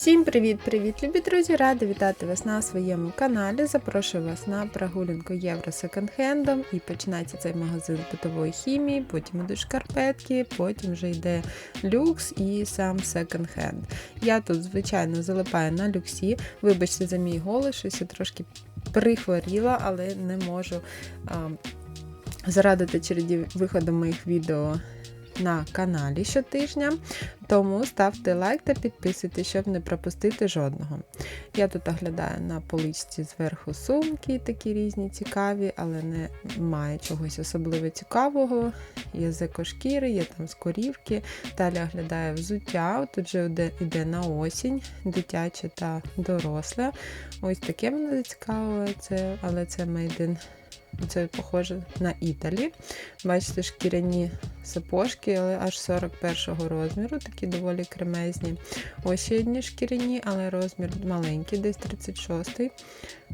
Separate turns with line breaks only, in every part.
Всім привіт-привіт, любі друзі! Рада вітати вас на своєму каналі. Запрошую вас на прогулянку Євро секонд-хендом і починається цей магазин битової хімії, потім ідуть шкарпетки, потім вже йде люкс і сам секонд-хенд. Я тут, звичайно, залипаю на люксі. Вибачте за мій голос, щось я трошки прихворіла, але не можу а, зарадити череді виходу моїх відео на каналі щотижня. Тому ставте лайк та підписуйтесь, щоб не пропустити жодного. Я тут оглядаю на поличці зверху сумки, такі різні цікаві, але не має чогось особливо цікавого. Є з екошкіри, є там з корівки. Далі оглядаю взуття. Тут йде, йде на осінь, дитяче та доросле. Ось таке мене зацікавило, це, але це made in це похоже на Італі. Бачите, шкіряні сапожки, але аж 41-го розміру, такі доволі кремезні. Ось ще одні шкіряні, але розмір маленький, десь 36-й.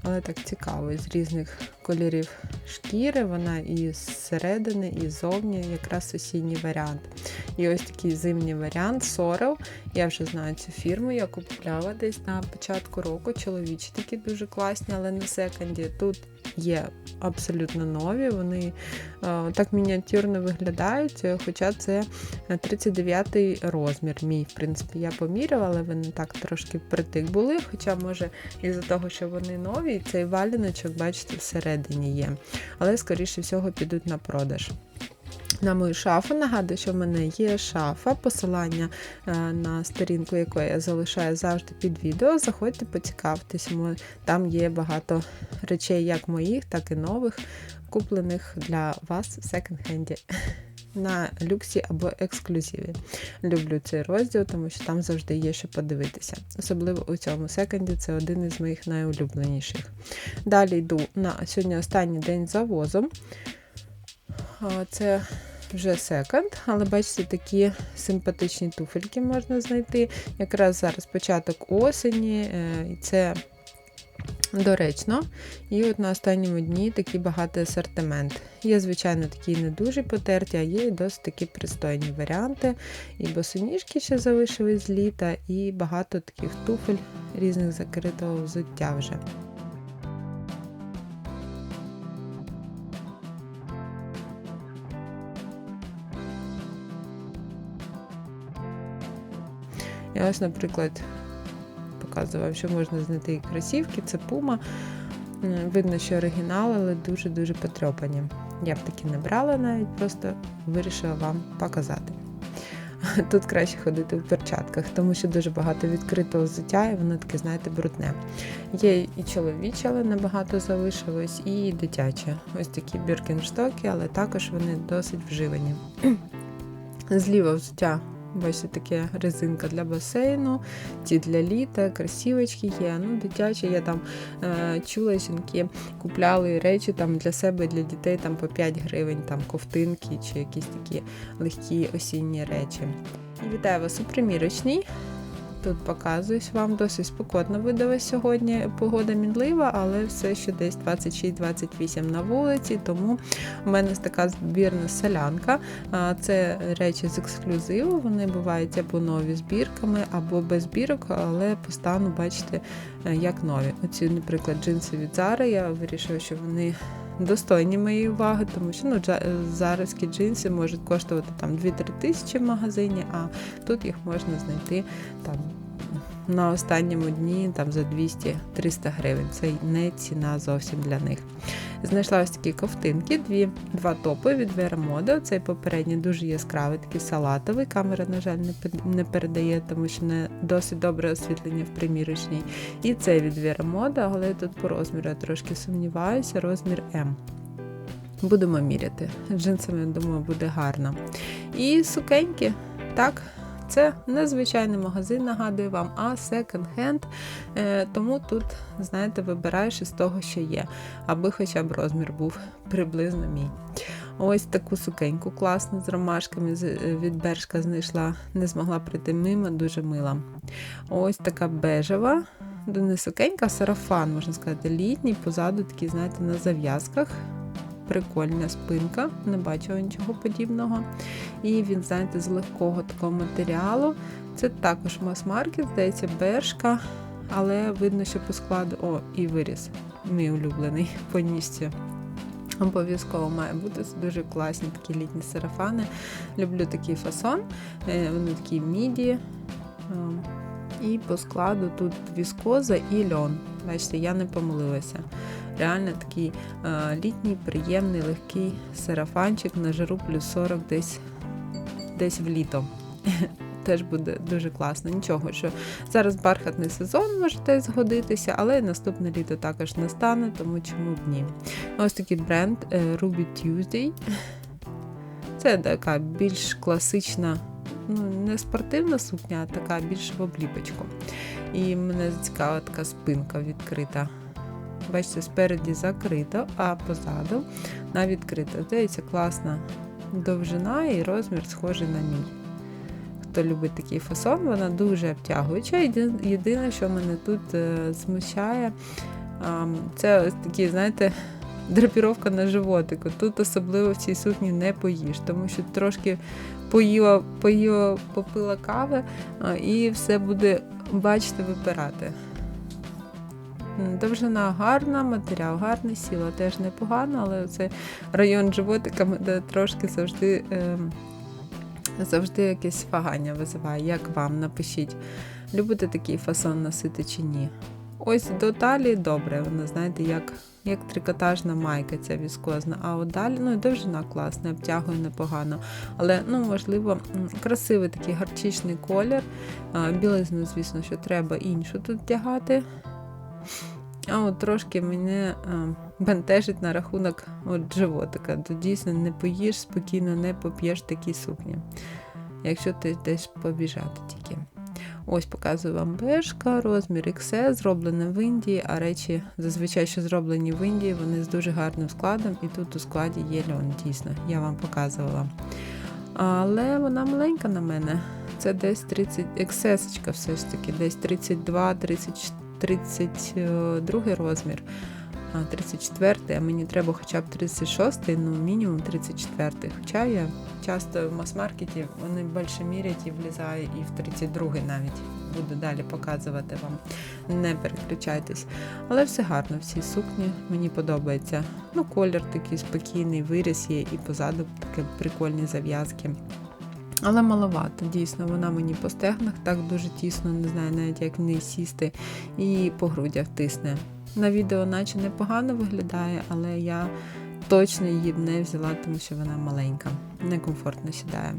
Але так цікаво, з різних кольорів шкіри, вона і зсередини, і ззовні, якраз осінній варіант. І ось такий зимній варіант Sorel. Я вже знаю цю фірму, я купувала десь на початку року. Чоловічі такі дуже класні, але на секонді. Тут є абсолютно нові, вони е, так мініатюрно виглядають, хоча це 39-й розмір. Мій, в принципі, я поміряла, але вони так трошки притик були. Хоча, може, із-за того, що вони нові, цей валяночок, бачите, всередині є. Але, скоріше всього, підуть на продаж. На мою шафу нагадую, що в мене є шафа, посилання е, на сторінку, яку я залишаю завжди під відео. Заходьте, поцікавтесь, там є багато речей, як моїх, так і нових, куплених для вас в секонд-хенді. На люксі або ексклюзиві. Люблю цей розділ, тому що там завжди є що подивитися. Особливо у цьому секонді це один із моїх найулюбленіших. Далі йду на сьогодні останній день завозом. Це вже секонд, але бачите, такі симпатичні туфельки можна знайти. Якраз зараз початок осені, е, і це доречно. І от на останньому дні такий багатий асортимент. Є, звичайно, такі не дуже потерті, а є і досить такі пристойні варіанти. І босоніжки ще залишились з літа, і багато таких туфель різних закритого взуття вже. Я ось, наприклад, показував, що можна знайти і кросівки, це пума. Видно, що оригінал, але дуже-дуже потрьопані. Я б таки не брала навіть, просто вирішила вам показати. Тут краще ходити в перчатках, тому що дуже багато відкритого взуття, і воно таке, знаєте, брудне. Є і чоловіче, але набагато залишилось, і дитяче. Ось такі біркінштоки, але також вони досить вживані. Зліва взуття Бачите, таке резинка для басейну, ті для літа, красівочки є. ну Дитячі, я там е, чула, жінки купляли речі там для себе для дітей там по 5 гривень, там ковтинки чи якісь такі легкі осінні речі. Вітаю вас у примірочній. Тут показуюсь вам досить спокійно видалась сьогодні. Погода мінлива, але все ще десь 26-28 на вулиці, тому в мене така збірна солянка. Це речі з ексклюзиву, вони бувають або нові збірками, або без збірок, але по стану бачите, е, як нові. Оці, наприклад, джинси від Zara, я вирішила, що вони. Достойні моєї уваги, тому що ну, заразкі джинси можуть коштувати там 2-3 тисячі в магазині, а тут їх можна знайти там на останньому дні там за 200-300 гривень. Це не ціна зовсім для них. Знайшла ось такі ковтинки, дві, два топи від Vera Цей попередній дуже яскравий, такий салатовий. Камера, на жаль, не передає, тому що не досить добре освітлення в примірочній. І цей від Vera але тут по розміру я трошки сумніваюся, розмір М. Будемо міряти. Джинсами, думаю, буде гарно. І сукеньки. Так, це незвичайний магазин, нагадую вам, а секонд-хенд. Тому тут, знаєте, вибираєш із того, що є, аби хоча б розмір був приблизно мій. Ось таку сукеньку класну з ромашками від Бершка знайшла, не змогла прийти мимо, дуже мила. Ось така бежева, не сукенька, сарафан, можна сказати, літній, позаду такий, знаєте, на зав'язках прикольна спинка, не бачила нічого подібного. І він, знаєте, з легкого такого матеріалу. Це також мас-маркет, здається, бершка, але видно, що по складу. О, і виріс. Мій улюблений по. Обов'язково має бути це дуже класні такі літні сарафани. Люблю такий фасон. Е, Вони такі міді. Е, І по складу тут віскоза і льон. Бачите, я не помилилася. Реально такий літній, приємний, легкий сарафанчик на жару плюс 40 десь, десь в літо. Теж буде дуже класно. Нічого, що зараз бархатний сезон може десь згодитися, але наступне літо також не стане, тому чому б ні. Ось такий бренд е, Ruby Tuesday. Це така більш класична, ну не спортивна сукня, а така більш в обліпочку. І мене зацікавила така спинка відкрита. Бачите, спереді закрито, а позаду на відкрито. Здається, класна довжина і розмір схожий на мій. Хто любить такий фасон, вона дуже обтягуюча. Єдине, що мене тут е, змущає, це ось такі, знаєте, драпіровка на животику. Тут особливо в цій сукні не поїш, тому що трошки поїла, поїла попила кави, і все буде, бачите, випирати. Довжина гарна, матеріал гарний, сіла теж непогано, але це район животика мене трошки завжди, ем, завжди якесь вагання визиває. Як вам? Напишіть, любите такий фасон носити чи ні. Ось до талії добре, вона, знаєте, як, як трикотажна майка ця віскозна. А от далі, ну і довжина класна, обтягує непогано. Але, ну, можливо, красивий такий гарчичний колір. Білизну, звісно, що треба іншу тут вдягати. А от трошки мене бентежить на рахунок от животика. То дійсно не поїш спокійно, не поп'єш такі сукні. Якщо ти десь побіжати тільки. Ось показую вам бешка, розмір XS, зроблене в Індії, а речі зазвичай, що зроблені в Індії, вони з дуже гарним складом, і тут у складі є льон, дійсно, я вам показувала. Але вона маленька на мене. Це десь 30 XS все ж таки, десь 32, 30, 32 розмір. А 34, а мені треба хоча б 36, ну мінімум 34. Хоча я часто в мас-маркеті вони більше мірять і влізає і в 32 навіть. Буду далі показувати вам. Не переключайтесь. Але все гарно в цій сукні. Мені подобається. Ну, колір такий спокійний, виріс є, і позаду такі прикольні зав'язки. Але маловато, дійсно, вона мені по стегнах так дуже тісно, не знаю навіть як в неї сісти, і по грудях тисне. На відео наче непогано виглядає, але я точно її б не взяла, тому що вона маленька, некомфортно сідає.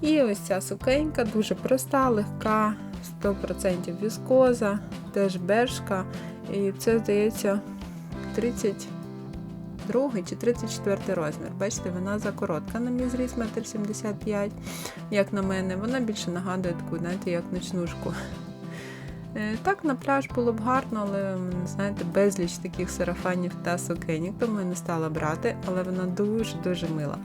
І ось ця сукенька дуже проста, легка, 100% віскоза, теж бежка. І це, здається, 32 чи 34 розмір. Бачите, вона закоротка на мій зріст, 1,75 м, як на мене. Вона більше нагадує таку, знаєте, як ночнушку. Е, Так, на пляж було б гарно, але знаєте, безліч таких сарафанів та сукенік, тому я не стала брати, але вона дуже-дуже мила.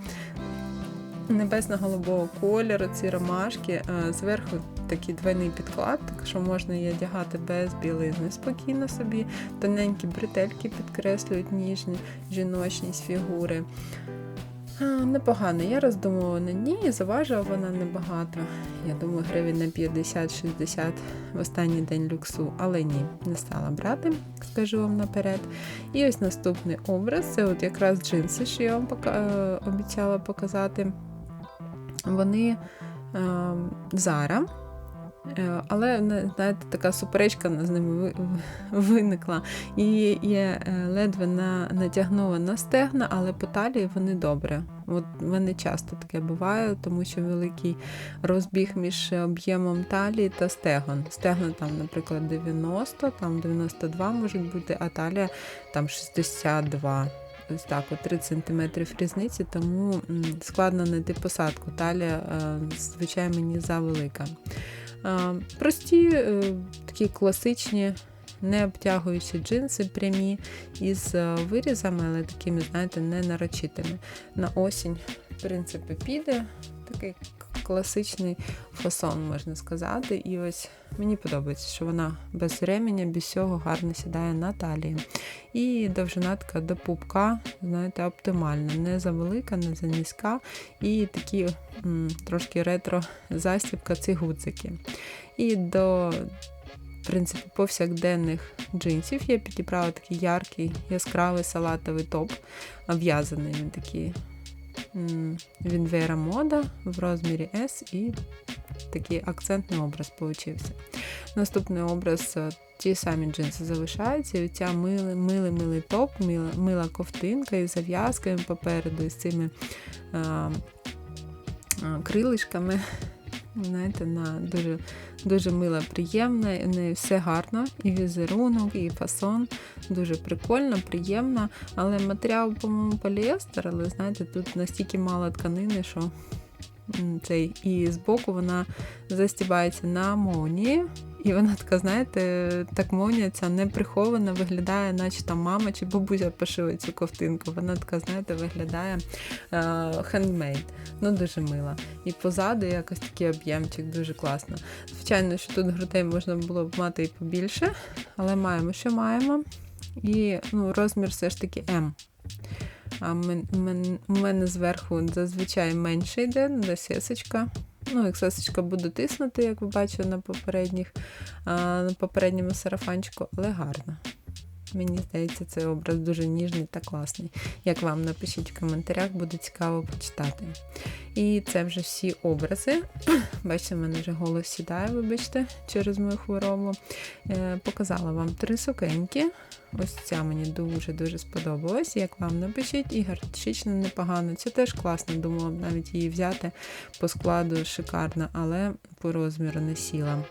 Небесно-голубого кольору, ці ромашки, е, зверху такий двойний підклад, так що можна її одягати без білизни спокійно собі. Тоненькі бретельки підкреслюють ніжні жіночність фігури. Непогано, я роздумувала на ній, заважила вона небагато. Я думаю, гривень на 50-60 в останній день люксу, але ні, не стала брати, скажу вам наперед. І ось наступний образ це от якраз джинси, що я вам е, обіцяла показати. Вони Зара. Е, Але знаєте, така суперечка з ними ви- ви- виникла. І я е, ледве на, натягнула на стегна, але по талії вони добре. От в мене часто таке буває, тому що великий розбіг між об'ємом талії та стегон. Стегна там, наприклад, 90, там 92 можуть бути, а талія там 62. Ось так, от 30 см різниці, тому складно знайти посадку. Талія, е, звичайно, мені завелика. Е, Прості, е, такі класичні, не обтягуючі джинси прямі із е, вирізами, але такими, знаєте, не нарочитими. На осінь, в принципі, піде. Такий класичний фасон, можна сказати. І ось мені подобається, що вона без ременя, без всього гарно сідає на талії. І довжина така до пупка, знаєте, оптимальна. Не завелика, не занизька. І такі м, трошки ретро застібка, ці гудзики. І до в принципі, повсякденних джинсів я підібрала такий яркий, яскравий салатовий топ, в'язаний він такий він Вера Мода в розмірі S і такий акцентний образ получився. Наступний образ е, ті самі джинси залишаються, і ця милий, милий, милий топ, мила, мила ковтинка із зав'язками попереду, із цими а, а, крилишками. Знаєте, на дуже, дуже мила, приємна, і не все гарно, і візерунок, і фасон. Дуже прикольно, приємно. Але матеріал, по-моєму, поліестер, але знаєте, тут настільки мало тканини, що цей і збоку вона застібається на молнії. І вона така, знаєте, так ця не прихована, виглядає, наче там мама чи бабуся пошила цю ковтинку. Вона така, знаєте, виглядає хендмейд. Ну, дуже мила. І позаду якось такий об'ємчик, дуже класно. Звичайно, що тут грудей можна було б мати і побільше, але маємо, що маємо. І ну, розмір все ж таки М. А у мене зверху зазвичай менше йде, десь сесочка. Ну, як сесочка буде тиснути, як ви бачили на попередніх, на попередньому сарафанчику, але гарно. Мені здається, цей образ дуже ніжний та класний. Як вам напишіть в коментарях, буде цікаво почитати. І це вже всі образи. Бачите, в мене вже голос сідає, вибачте, через мою хворобу. Е, показала вам три сукеньки. Ось ця мені дуже-дуже сподобалась. Як вам напишіть, і гарчично непогано. Це теж класно, думала б навіть її взяти по складу шикарно, але по розміру не сіла.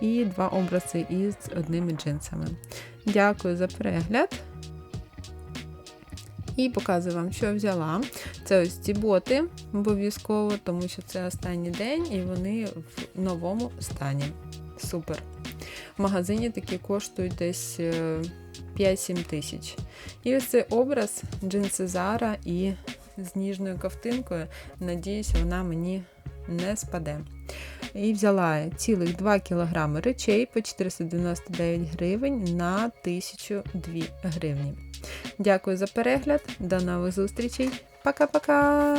І два образи із одними джинсами. Дякую за перегляд. І показую вам, що я взяла. Це ось ці боти обов'язково, тому що це останній день і вони в новому стані. Супер. В магазині такі коштують десь е, 5-7 тисяч. І ось цей образ джинси Zara і з ніжною ковтинкою. Надіюсь, вона мені не спаде. І взяла цілих 2 кг речей по 499 гривень на 1002 гривні. Дякую за перегляд. До нових зустрічей. Пока-пока!